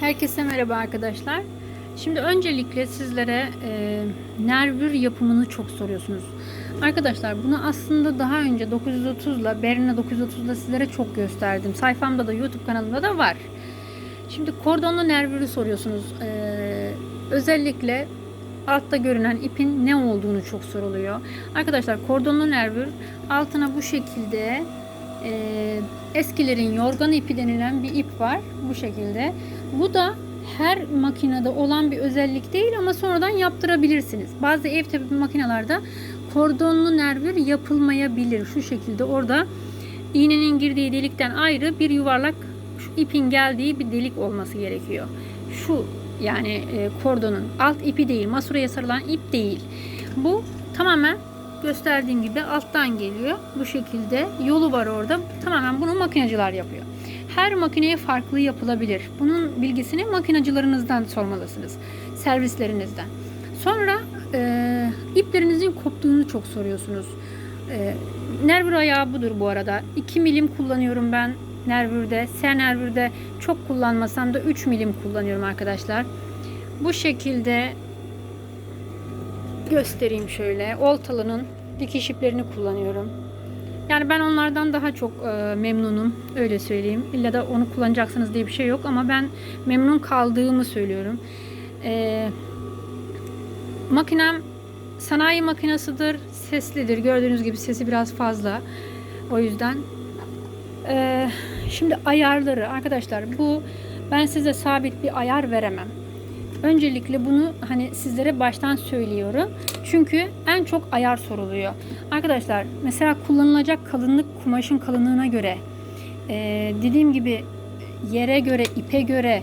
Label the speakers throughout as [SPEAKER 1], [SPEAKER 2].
[SPEAKER 1] Herkese merhaba arkadaşlar. Şimdi öncelikle sizlere e, nervür yapımını çok soruyorsunuz. Arkadaşlar bunu aslında daha önce 930 ile Berina 930 ile sizlere çok gösterdim. Sayfamda da YouTube kanalımda da var. Şimdi kordonlu nervürü soruyorsunuz. E, özellikle altta görünen ipin ne olduğunu çok soruluyor. Arkadaşlar kordonlu nervür altına bu şekilde e, eskilerin yorgan ipi denilen bir ip var. Bu şekilde. Bu da her makinede olan bir özellik değil ama sonradan yaptırabilirsiniz. Bazı ev tipi makinelerde kordonlu nervür yapılmayabilir. Şu şekilde orada iğnenin girdiği delikten ayrı bir yuvarlak şu ipin geldiği bir delik olması gerekiyor. Şu yani e, kordonun alt ipi değil, masuraya sarılan ip değil. Bu tamamen gösterdiğim gibi alttan geliyor. Bu şekilde yolu var orada. Tamamen bunu makinacılar yapıyor. Her makineye farklı yapılabilir. Bunun bilgisini makinacılarınızdan sormalısınız. Servislerinizden. Sonra e, iplerinizin koptuğunu çok soruyorsunuz. E, nervür ayağı budur bu arada. 2 milim kullanıyorum ben nervürde. Sen nervürde çok kullanmasam da 3 milim kullanıyorum arkadaşlar. Bu şekilde göstereyim şöyle. Oltalı'nın dikiş iplerini kullanıyorum. Yani ben onlardan daha çok e, memnunum. Öyle söyleyeyim. İlla da onu kullanacaksınız diye bir şey yok ama ben memnun kaldığımı söylüyorum. E, makinem sanayi makinasıdır. Seslidir. Gördüğünüz gibi sesi biraz fazla. O yüzden e, şimdi ayarları arkadaşlar bu ben size sabit bir ayar veremem. Öncelikle bunu hani sizlere baştan söylüyorum. Çünkü en çok ayar soruluyor. Arkadaşlar mesela kullanılacak kalınlık kumaşın kalınlığına göre e, dediğim gibi yere göre, ipe göre,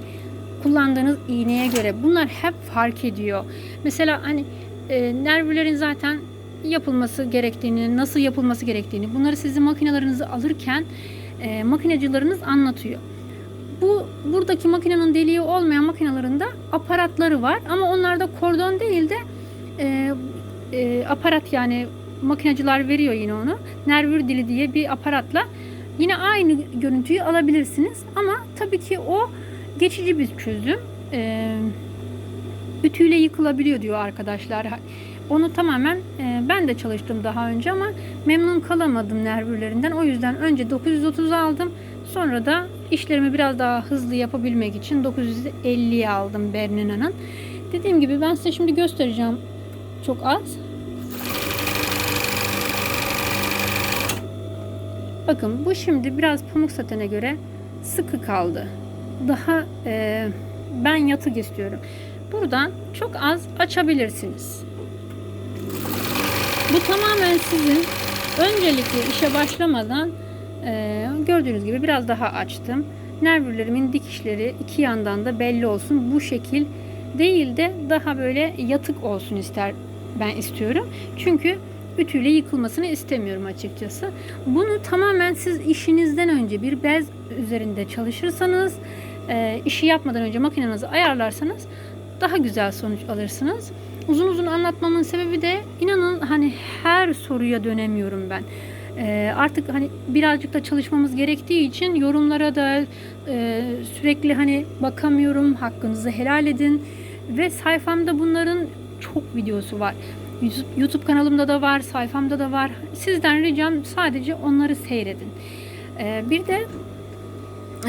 [SPEAKER 1] kullandığınız iğneye göre bunlar hep fark ediyor. Mesela hani e, nervlerin zaten yapılması gerektiğini, nasıl yapılması gerektiğini bunları sizin makinelerinizi alırken e, makinacılarınız anlatıyor. Bu buradaki makinenin deliği olmayan makinalarında aparatları var ama onlarda kordon değil de e, e, aparat yani makinacılar veriyor yine onu. Nervür dili diye bir aparatla yine aynı görüntüyü alabilirsiniz ama tabii ki o geçici bir çözüm. E, ütüyle yıkılabiliyor diyor arkadaşlar. Onu tamamen e, ben de çalıştım daha önce ama memnun kalamadım nervürlerinden. O yüzden önce 930 aldım. Sonra da işlerimi biraz daha hızlı yapabilmek için 950'ye aldım Bernina'nın. Dediğim gibi ben size şimdi göstereceğim çok az. Bakın bu şimdi biraz pamuk satene göre sıkı kaldı. Daha e, ben yatık istiyorum. Buradan çok az açabilirsiniz. Bu tamamen sizin öncelikle işe başlamadan e, gördüğünüz gibi biraz daha açtım. Nervürlerimin dikişleri iki yandan da belli olsun. Bu şekil değil de daha böyle yatık olsun ister ben istiyorum. Çünkü ütüyle yıkılmasını istemiyorum açıkçası. Bunu tamamen siz işinizden önce bir bez üzerinde çalışırsanız, e, işi yapmadan önce makinenizi ayarlarsanız daha güzel sonuç alırsınız. Uzun uzun anlatmamın sebebi de inanın hani her soruya dönemiyorum ben. E, artık hani birazcık da çalışmamız gerektiği için yorumlara da e, sürekli hani bakamıyorum. Hakkınızı helal edin. Ve sayfamda bunların çok videosu var. YouTube kanalımda da var, sayfamda da var. Sizden ricam sadece onları seyredin. E, bir de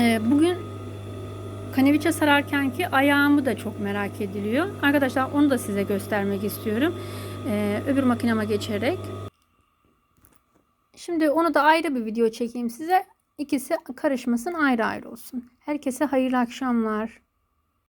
[SPEAKER 1] e, bugün kaneviçe sararken ki ayağımı da çok merak ediliyor. Arkadaşlar onu da size göstermek istiyorum. Ee, öbür makinama geçerek. Şimdi onu da ayrı bir video çekeyim size. İkisi karışmasın ayrı ayrı olsun. Herkese hayırlı akşamlar.